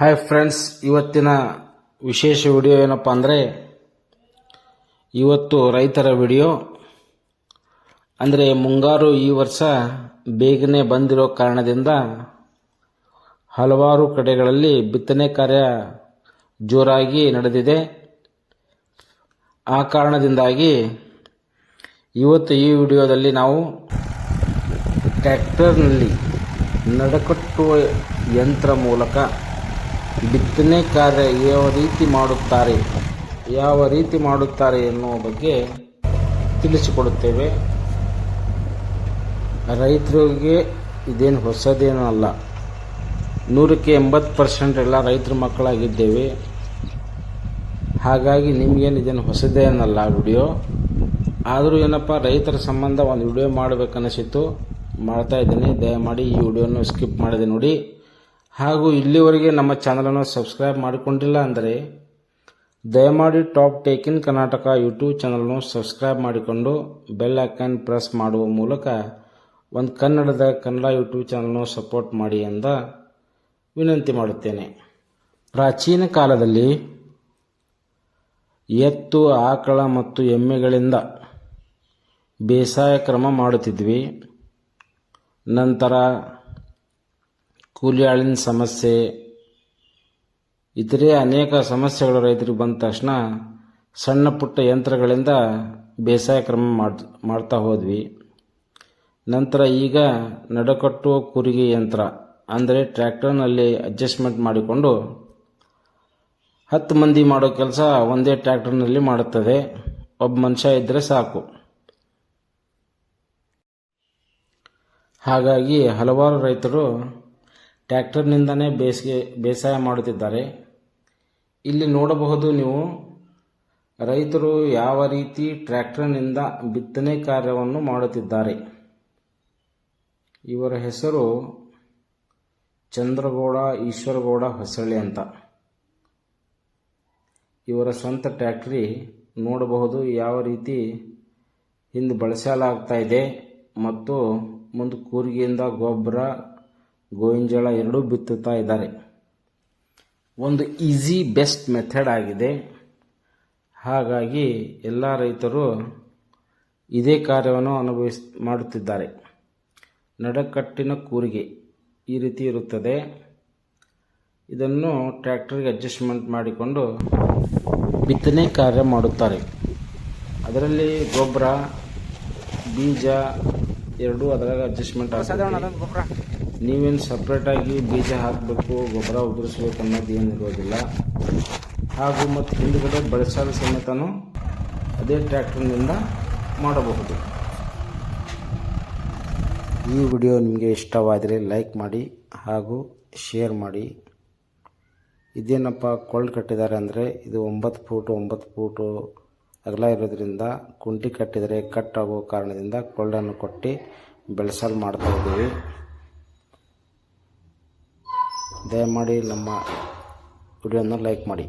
Hi friends ಇವತ್ತಿನ ವಿಶೇಷ video ಏನಪ್ಪ ಅಂದರೆ ಇವತ್ತು ರೈತರ ವಿಡಿಯೋ ಅಂದರೆ ಮುಂಗಾರು ಈ ವರ್ಷ ಬೇಗನೆ ಬಂದಿರೋ ಕಾರಣದಿಂದ ಹಲವಾರು ಕಡೆಗಳಲ್ಲಿ ಬಿತ್ತನೆ ಕಾರ್ಯ ಜೋರಾಗಿ ನಡೆದಿದೆ. ಆ ಕಾರಣದಿಂದಾಗಿ ಇವತ್ತು ಈ ವಿಡಿಯೋದಲ್ಲಿ ನಾವು ಟ್ಯಾಕ್ಟರ್ನಲ್ಲಿ ನಡಕಟ್ಟುವ ಯಂತ್ರ ಮೂಲಕ ಬಿತ್ತನೆ ಕಾರ್ಯ ಯಾವ ರೀತಿ ಮಾಡುತ್ತಾರೆ, ಯಾವ ರೀತಿ ಮಾಡುತ್ತಾರೆ ಎನ್ನುವ ಬಗ್ಗೆ ತಿಳಿಸಿಕೊಡುತ್ತೇವೆ. ರೈತರಿಗೆ ಇದೇನು ಹೊಸದೇನೂ ಅಲ್ಲ. ನೂರಕ್ಕೆ ಎಂಬತ್ತು ಪರ್ಸೆಂಟ್ ಎಲ್ಲ ರೈತರ ಮಕ್ಕಳಾಗಿದ್ದೇವೆ. ಹಾಗಾಗಿ ನಿಮಗೇನು ಇದೇನು ಹೊಸದೇನಲ್ಲ ವಿಡಿಯೋ. ಆದರೂ ಏನಪ್ಪ, ರೈತರ ಸಂಬಂಧ ಒಂದು ವಿಡಿಯೋ ಮಾಡಬೇಕನ್ನಿಸಿತ್ತು. ಮಾಡ್ತಾ ಇದ್ದೀನಿ. ದಯಮಾಡಿ ಈ ವಿಡಿಯೋನ ಸ್ಕಿಪ್ ಮಾಡಿದೆ ನೋಡಿ. ಹಾಗೂ ಇಲ್ಲಿವರೆಗೆ ನಮ್ಮ ಚಾನಲನ್ನು ಸಬ್ಸ್ಕ್ರೈಬ್ ಮಾಡಿಕೊಂಡಿಲ್ಲ ಅಂದರೆ ದಯಮಾಡಿ top take in Karnataka YouTube ಚಾನಲ್ನು subscribe ಮಾಡಿಕೊಂಡು ಬೆಲ್ ಐಕನ್ ಪ್ರೆಸ್ ಮಾಡುವ ಮೂಲಕ ಒಂದು ಕನ್ನಡದ ಕನ್ನಡ ಯೂಟ್ಯೂಬ್ ಚಾನಲ್ನು ಸಪೋರ್ಟ್ ಮಾಡಿ ಅಂತ ವಿನಂತಿ ಮಾಡುತ್ತೇನೆ. ಪ್ರಾಚೀನ ಕಾಲದಲ್ಲಿ ಎತ್ತು, ಆಕಳ ಮತ್ತು ಎಮ್ಮೆಗಳಿಂದ ಬೇಸಾಯ ಕ್ರಮ ಮಾಡುತ್ತಿದ್ವಿ. ನಂತರ ಕೂಲಿ ಆಳಿನ ಸಮಸ್ಯೆ, ಇತರೆ ಅನೇಕ ಸಮಸ್ಯೆಗಳು ರೈತರಿಗೆ ಬಂದ ತಕ್ಷಣ ಸಣ್ಣ ಪುಟ್ಟ ಯಂತ್ರಗಳಿಂದ ಬೇಸಾಯ ಕ್ರಮ ಮಾಡ್ ಮಾಡ್ತಾ ಹೋದ್ವಿ. ನಂತರ ಈಗ ನಡಕಟ್ಟುವ ಕೂರಿಗೆ ಯಂತ್ರ, ಅಂದರೆ ಟ್ರ್ಯಾಕ್ಟರ್ನಲ್ಲಿ ಅಡ್ಜಸ್ಟ್ಮೆಂಟ್ ಮಾಡಿಕೊಂಡು ಹತ್ತು ಮಂದಿ ಮಾಡೋ ಕೆಲಸ ಒಂದೇ ಟ್ರ್ಯಾಕ್ಟರ್ನಲ್ಲಿ ಮಾಡುತ್ತದೆ. ಒಬ್ಬ ಮನುಷ್ಯ ಇದ್ದರೆ ಸಾಕು. ಹಾಗಾಗಿ ಹಲವಾರು ರೈತರು ಟ್ರ್ಯಾಕ್ಟರ್ನಿಂದನೇ ಬೇಸಿಗೆ, ಬೇಸಾಯ ಮಾಡುತ್ತಿದ್ದಾರೆ. ಇಲ್ಲಿ ನೋಡಬಹುದು ನೀವು, ರೈತರು ಯಾವ ರೀತಿ ಟ್ರ್ಯಾಕ್ಟರ್ನಿಂದ ಬಿತ್ತನೆ ಕಾರ್ಯವನ್ನು ಮಾಡುತ್ತಿದ್ದಾರೆ. ಇವರ ಹೆಸರು ಚಂದ್ರಗೌಡ, ಈಶ್ವರಗೌಡ ಹೊಸಳ್ಳಿ ಅಂತ. ಇವರ ಸ್ವಂತ ಟ್ಯಾಕ್ಟ್ರಿ ನೋಡಬಹುದು ಯಾವ ರೀತಿ ಹಿಂದೆ ಬಳಸಲಾಗ್ತಾ ಇದೆ ಮತ್ತು ಮುಂದೆ ಕೂರಿಗೆಯಿಂದ ಗೊಬ್ಬರ ಗೋವಿಂಜಾಳ ಎರಡೂ ಬಿತ್ತುತ್ತಾ ಇದ್ದಾರೆ. ಒಂದು ಈಸಿ ಬೆಸ್ಟ್ ಮೆಥಡ್ ಆಗಿದೆ. ಹಾಗಾಗಿ ಎಲ್ಲ ರೈತರು ಇದೇ ಕಾರ್ಯವನ್ನು ಅನುಭವಿಸ್ ಮಾಡುತ್ತಿದ್ದಾರೆ. ನಡಕಟ್ಟಿನ ಕೂರಿಗೆ ಈ ರೀತಿ ಇರುತ್ತದೆ. ಇದನ್ನು ಟ್ರ್ಯಾಕ್ಟರ್ಗೆ ಅಡ್ಜಸ್ಟ್ಮೆಂಟ್ ಮಾಡಿಕೊಂಡು ಬಿತ್ತನೆ ಕಾರ್ಯ ಮಾಡುತ್ತಾರೆ. ಅದರಲ್ಲಿ ಗೊಬ್ಬರ ಬೀಜ ಎರಡೂ ಅದರಾಗ ಅಡ್ಜಸ್ಟ್ಮೆಂಟ್ ಆಗ್ತದೆ ನೀವೇನು ಸಪ್ರೇಟಾಗಿ ಬೀಜ ಹಾಕಬೇಕು, ಗೊಬ್ಬರ ಉದುರಿಸ್ಬೇಕು ಅನ್ನೋದು ಏನು ಇರೋದಿಲ್ಲ. ಹಾಗೂ ಮತ್ತು ಹಿಂದುಗಡೆ ಬಳಸಲು ಸಮೇತನೂ ಅದೇ ಟ್ರ್ಯಾಕ್ಟರ್ನಿಂದ ಮಾಡಬಹುದು. ಈ ವಿಡಿಯೋ ನಿಮಗೆ ಇಷ್ಟವಾದರೆ ಲೈಕ್ ಮಾಡಿ ಹಾಗೂ ಶೇರ್ ಮಾಡಿ. ಇದೇನಪ್ಪ ಕೊಳ್ಳು ಕಟ್ಟಿದ್ದಾರೆ ಅಂದರೆ ಇದು ಒಂಬತ್ತು ಫೂಟು ಒಂಬತ್ತು ಫೂಟು ಅಗಲ ಇರೋದ್ರಿಂದ ಕುಂಟಿ ಕಟ್ಟಿದರೆ ಕಟ್ ಕಾರಣದಿಂದ ಕೊಳ್ಳನ್ನು ಕೊಟ್ಟು ಬೆಳೆಸಲು ಮಾಡ್ತಾ ಇದ್ದೀವಿ. ದಯಮಾಡಿ ನಮ್ಮ ವಿಡಿಯೋನ ಲೈಕ್ ಮಾಡಿ.